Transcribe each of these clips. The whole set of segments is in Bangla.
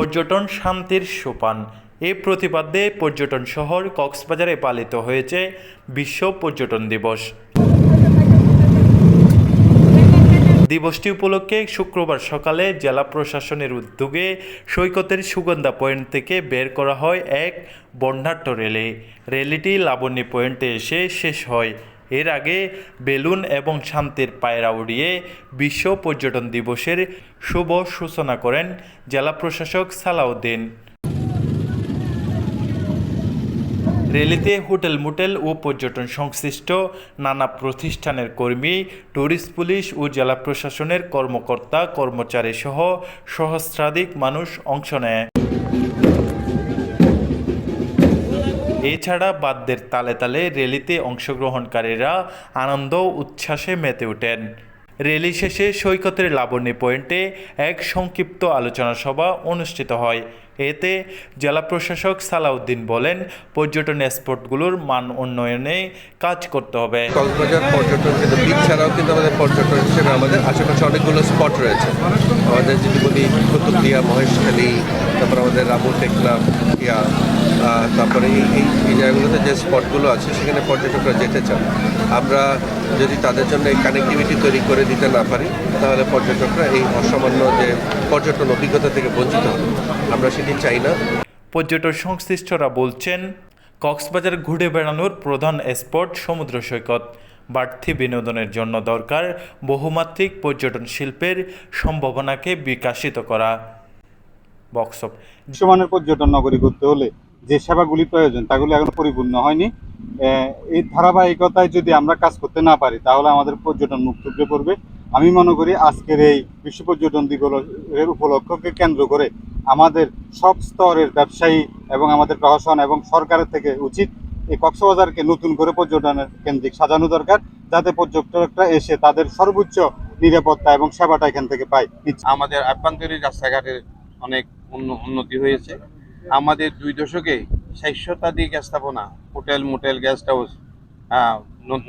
পর্যটন শান্তির সোপান। এ প্রতিপাদ্যে পর্যটন শহর কক্সবাজারে পালিত হয়েছে বিশ্ব পর্যটন দিবস। দিবসটি উপলক্ষে শুক্রবার সকালে জেলা প্রশাসনের উদ্যোগে সৈকতের সুগন্ধা পয়েন্ট থেকে বের করা হয় এক বর্ণাঢ্য রেলে। রেলিটি লাবণী পয়েন্টে এসে শেষ হয়। এর আগে বেলুন এবং শান্তির পায়রা উড়িয়ে বিশ্ব পর্যটন দিবসের শুভ সূচনা করেন জেলা প্রশাসক সালাউদ্দিন। রেলিতে হোটেল মোটেল ও পর্যটন সংশ্লিষ্ট নানা প্রতিষ্ঠানের কর্মী ট্যুরিস্ট পুলিশ ও জেলা প্রশাসনের কর্মকর্তা কর্মচারী সহ সহস্রাধিক মানুষ অংশ নেয়। এছাড়া বাদ্যের তালে তালে র্যালিতে অংশগ্রহণকারীরা আনন্দ উচ্ছ্বাসে মেতে ওঠেন। র্যালি শেষে সৈকতের লাবণী পয়েন্টে এক সংক্ষিপ্ত আলোচনা সভা অনুষ্ঠিত হয়। এতে জেলা প্রশাসক সালাউদ্দিন বলেন পর্যটন স্পটগুলোর মান উন্নয়নে কাজ করতে হবে। কক্সবাজার পর্যটন কিন্তু বিচ ছাড়াও কিন্তু আমাদের পর্যটন হিসেবে আমাদের আশেপাশে অনেকগুলো স্পট রয়েছে। আমাদের যদি বলি কুতুবদিয়া মহেশখালী তারপর আমাদের রামু আহ, তারপরে এই এই এই জায়গাগুলোতে যে স্পটগুলো আছে সেখানে পর্যটকরা যেতে চান। আমরা যদি তাদের জন্য এই কানেক্টিভিটি তৈরি করে দিতে না পারি তাহলে পর্যটকরা এই অসামান্য যে পর্যটন অভিজ্ঞতা থেকে বঞ্চিত হবে। আমরা সেটি চাই না। পর্যটন সংশ্লিষ্টরা বলছেন কক্সবাজার ঘুরে বেড়ানোর প্রধান স্পট সমুদ্র সৈকত। বাড়তি বিনোদনের জন্য দরকার বহুমাত্রিক পর্যটন শিল্পের সম্ভাবনাকে বিকাশিত করা। বক্সপ বিশ্বমানের পর্যটন নগরী করতে হলে যে সেবাগুলি প্রয়োজন, তাগুলি এখনও পরিপূর্ণ হয়নি। এই ধারাবাহিকতায় যদি আমরা কাজ করতে না পারি, তাহলে আমাদের পর্যটন মুখ থুবড়ে পড়বে। আমি মনে করি আজকের এই বিশ্ব পর্যটন দিবসের উপলক্ষকে কেন্দ্র করে আমাদের সব স্তরের ব্যবসায়ী এবং আমাদের প্রশাসন এবং সরকারের থেকে উচিত এই কক্সবাজারকে নতুন করে পর্যটনের কেন্দ্রিক সাজানো দরকার, যাতে পর্যটকরা এসে তাদের সর্বোচ্চ নিরাপত্তা এবং সেবাটা এখান থেকে পায়। আমাদের আভ্যন্তরীণ রাস্তাঘাটের অনেক উন্নতি হয়েছে। আমাদের দুই দশকে ষাট শতাধিক স্থাপনা হোটেল মোটেল গেস্ট হাউস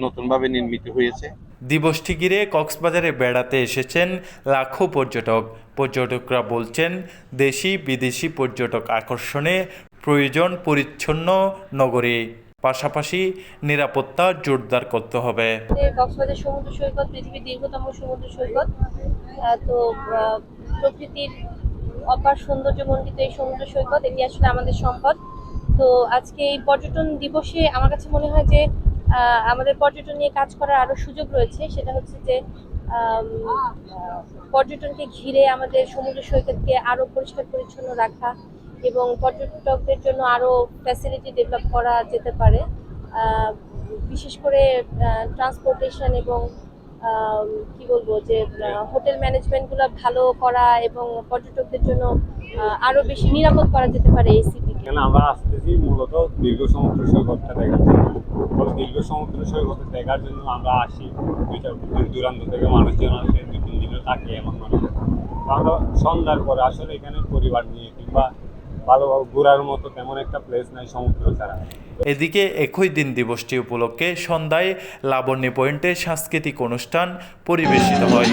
নতুনভাবে নির্মিত হয়েছে। দিবসটি ঘিরে কক্সবাজারে বেড়াতে এসেছেন লাখো পর্যটক। পর্যটকরা বলছেন দেশি বিদেশি পর্যটক আকর্ষণে প্রয়োজন পরিচ্ছন্ন নগরী। পাশাপাশি নিরাপত্তা জোরদার করতে হবে। কক্সবাজার সমুদ্র সৈকত পৃথিবীর দীর্ঘতম সমুদ্র সৈকত। তো প্রকৃতির অপার সৌন্দর্যমণ্ডিত এই সমুদ্র সৈকত, এটি আসলে আমাদের সম্পদ। তো আজকে এই পর্যটন দিবসে আমার কাছে মনে হয় যে আমাদের পর্যটন নিয়ে কাজ করার আরও সুযোগ রয়েছে। সেটা হচ্ছে যে পর্যটনকে ঘিরে আমাদের সমুদ্র সৈকতকে আরও পরিষ্কার পরিচ্ছন্ন রাখা এবং পর্যটকদের জন্য আরও ফ্যাসিলিটি ডেভেলপ করা যেতে পারে। বিশেষ করে ট্রান্সপোর্টেশন এবং কি বলব যে হোটেল ম্যানেজমেন্টগুলো ভালো করা এবং পর্যটকদের জন্য আরও বেশি নিরাপদ করা যেতে পারে এই সিটিকে এখানে আমরা আসতেছি মূলত দীর্ঘ সমুদ্র সৈকতটা দেখার জন্য। দীর্ঘ সমুদ্র সৈকত দেখার জন্য আমরা আসি। দুইটা দূর দূরান্ত থেকে মানুষজন আসে, দুই তিন দিনও থাকে এমন মানুষ আমরা সন্ধ্যার পরে আসলে এখানে পরিবার নিয়ে কিংবা ভালোভাবে ঘোরার মতো তেমন একটা প্লেস নাই সমুদ্র ছাড়া। এদিকে একই দিন দিবসটি উপলক্ষে সন্ধ্যায় লাবণ্য পয়েন্টে সাংস্কৃতিক অনুষ্ঠান পরিবেশিত হয়।